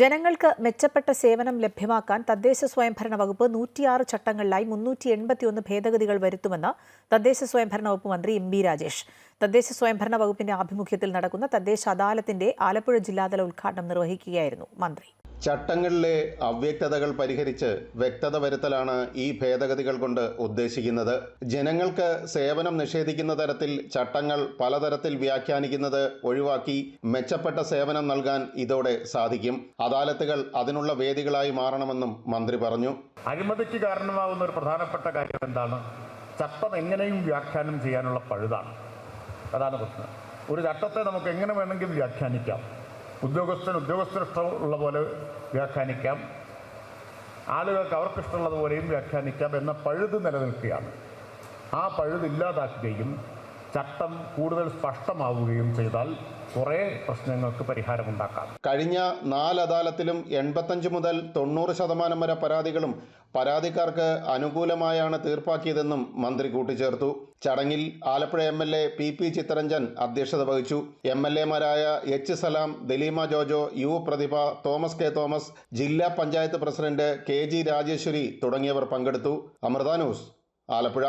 ജനങ്ങൾക്ക് മെച്ചപ്പെട്ട സേവനം ലഭ്യമാക്കാൻ തദ്ദേശ സ്വയംഭരണ വകുപ്പ് നൂറ്റിയാറ് ചട്ടങ്ങളിലായി മുന്നൂറ്റി എൺപത്തിയൊന്ന് ഭേദഗതികൾ വരുത്തുമെന്ന് തദ്ദേശ സ്വയംഭരണ വകുപ്പ് മന്ത്രി എം ബി രാജേഷ്. തദ്ദേശ സ്വയംഭരണ വകുപ്പിന്റെ ആഭിമുഖ്യത്തിൽ നടക്കുന്ന തദ്ദേശ അദാലത്തിന്റെ ആലപ്പുഴ ജില്ലാതല ഉദ്ഘാടനം നിർവഹിക്കുകയായിരുന്നു മന്ത്രി. ചട്ടങ്ങളിലെ അവ്യക്തതകൾ പരിഹരിച്ച് വ്യക്തത വരുത്തലാണ് ഈ ഭേദഗതികൾ കൊണ്ട് ഉദ്ദേശിക്കുന്നത്. ജനങ്ങൾക്ക് സേവനം നിഷേധിക്കുന്ന തരത്തിൽ ചട്ടങ്ങൾ പലതരത്തിൽ വ്യാഖ്യാനിക്കുന്നത് ഒഴിവാക്കി മെച്ചപ്പെട്ട സേവനം നൽകാൻ ഇതോടെ സാധിക്കും. അദാലത്തുകൾ അതിനുള്ള വേദികളായി മാറണമെന്നും മന്ത്രി പറഞ്ഞു. അഴിമതിക്ക് കാരണമാകുന്ന ഒരു പ്രധാനപ്പെട്ട കാര്യം എന്താണ്? ചട്ടം എങ്ങനെയും വ്യാഖ്യാനം ചെയ്യാനുള്ള പഴുതാണ്. അതാണ് പ്രശ്നം. ഒരു ചട്ടത്തെ നമുക്ക് എങ്ങനെ വേണമെങ്കിലും വ്യാഖ്യാനിക്കാം. ഉദ്യോഗസ്ഥൻ ഉദ്യോഗസ്ഥരിഷ്ടമുള്ള പോലെ വ്യാഖ്യാനിക്കാം. ആളുകൾക്ക് അവർക്കിഷ്ടമുള്ളതുപോലെയും വ്യാഖ്യാനിക്കാം എന്ന പഴുത് നിലനിൽക്കുകയാണ്. ആ പഴുത് ഇല്ലാതാക്കുകയും ചട്ടം കൂടുതൽ സ്പഷ്ടമാവുകയും ചെയ്താൽ കുറേ പ്രശ്നങ്ങൾക്ക് പരിഹാരമുണ്ടാക്കാം. കഴിഞ്ഞ നാല് അദാലത്തിലും എൺപത്തഞ്ച് മുതൽ തൊണ്ണൂറ് ശതമാനം വരെ പരാതികളും പരാതിക്കാർക്ക് അനുകൂലമായാണ് തീർപ്പാക്കിയതെന്നും മന്ത്രി കൂട്ടിച്ചേർത്തു. ചടങ്ങിൽ Alappuzha M L A P P Chitharanjan അധ്യക്ഷത വഹിച്ചു. M L എമാരായ H Salam Daleema Jojo U Prathibha Thomas K Thomas ജില്ലാ panchayat president K G Rajeswari തുടങ്ങിയവർ പങ്കെടുത്തു. അമൃത ന്യൂസ് ആലപ്പുഴ.